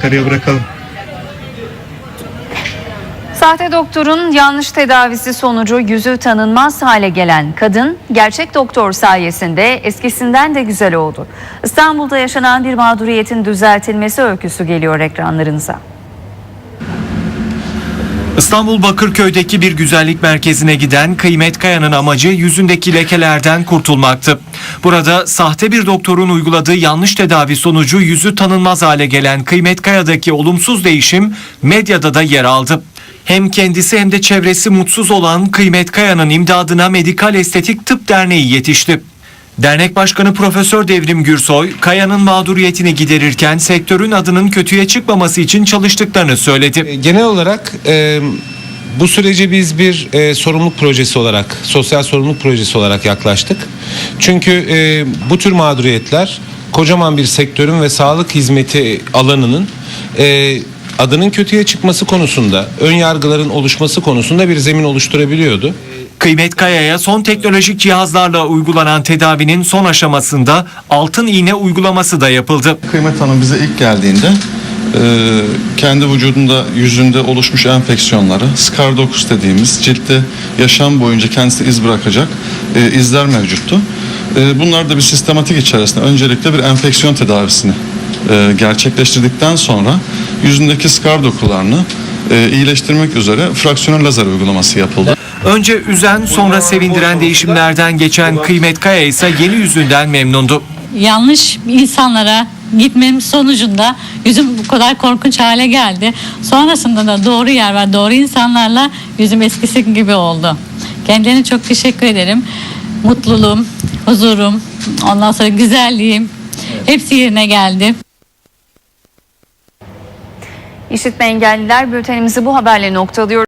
Yukarıya bırakalım. Sahte doktorun yanlış tedavisi sonucu yüzü tanınmaz hale gelen kadın gerçek doktor sayesinde eskisinden de güzel oldu. İstanbul'da yaşanan bir mağduriyetin düzeltilmesi öyküsü geliyor ekranlarınıza. İstanbul Bakırköy'deki bir güzellik merkezine giden Kıymet Kaya'nın amacı yüzündeki lekelerden kurtulmaktı. Burada sahte bir doktorun uyguladığı yanlış tedavi sonucu yüzü tanınmaz hale gelen Kıymet Kaya'daki olumsuz değişim medyada da yer aldı. Hem kendisi hem de çevresi mutsuz olan Kıymet Kaya'nın imdadına Medikal Estetik Tıp Derneği yetişti. Dernek Başkanı Profesör Devrim Gürsoy, Kaya'nın mağduriyetini giderirken sektörün adının kötüye çıkmaması için çalıştıklarını söyledi. Genel olarak e, bu sürece biz bir e, sorumluluk projesi olarak, sosyal sorumluluk projesi olarak yaklaştık. Çünkü e, bu tür mağduriyetler kocaman bir sektörün ve sağlık hizmeti alanının e, adının kötüye çıkması konusunda, ön yargıların oluşması konusunda bir zemin oluşturabiliyordu. Kıymet Kaya'ya son teknolojik cihazlarla uygulanan tedavinin son aşamasında altın iğne uygulaması da yapıldı. Kıymet Hanım bize ilk geldiğinde e, kendi vücudunda yüzünde oluşmuş enfeksiyonları, scar dokus dediğimiz ciltte yaşam boyunca kendisi iz bırakacak e, izler mevcuttu. E, bunlar da bir sistematik içerisinde öncelikle bir enfeksiyon tedavisini gerçekleştirdikten sonra yüzündeki scar dokularını iyileştirmek üzere fraksiyonel lazer uygulaması yapıldı. Önce üzen sonra sevindiren değişimlerden geçen Kıymet Kaya ise yeni yüzünden memnundu. yanlış insanlara gitmem sonucunda yüzüm bu kadar korkunç hale geldi. Sonrasında da doğru yer ve doğru insanlarla yüzüm eskisi gibi oldu. Kendilerine çok teşekkür ederim. Mutluluğum, huzurum, ondan sonra güzelliğim hepsi yerine geldi. İşitme engelliler bültenimizi bu haberle noktalıyor.